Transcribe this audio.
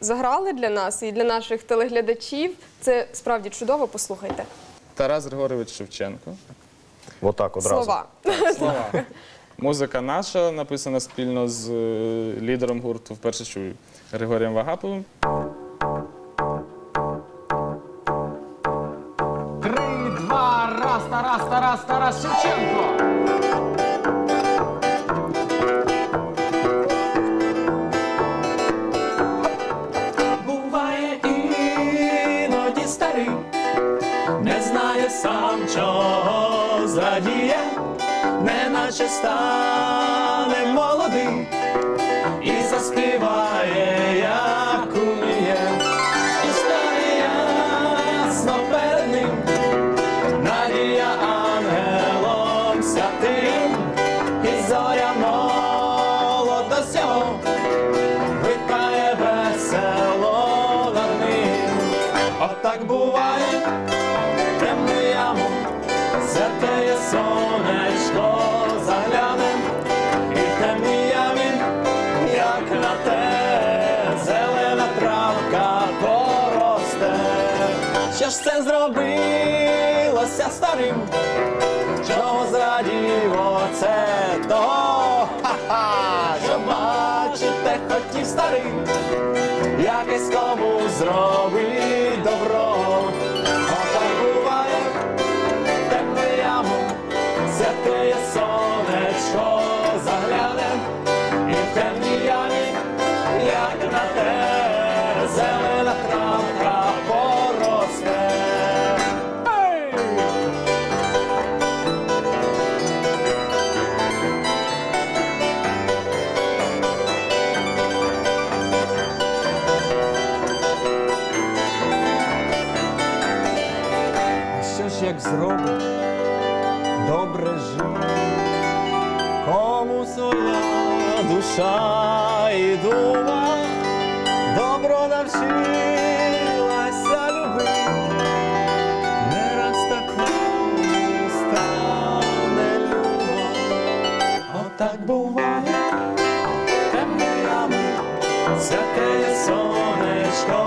заграли для нас і для наших телеглядачів. Це справді чудово. Послухайте Тарас Григорович Шевченко. Отак одразу. слова. Слова. Музика наша написана спільно з е, лідером гурту вперше чую Григорієм Вагаповим. Три, два, раз, Тарас, Тарас, Тарас Шевченко. Старий, не знає сам, чого зрадіє, неначе наче молодий Отак буває, темну яму, святеє сонечко загляне, і в темній ямі, як на те, зелена травка поросте. Що ж це зробилося старим? Чого зрадів оце того? Ха-ха, що бачите, хотів старий, якесь кому зробить святеє сонечко загляне, і в як на те, зелена травка поросте. Що ж як зробить добре жити, кому своя душа і дума добро навчилася любити, не раз такому стане люба, Отак буває, темні ями, святе сонечко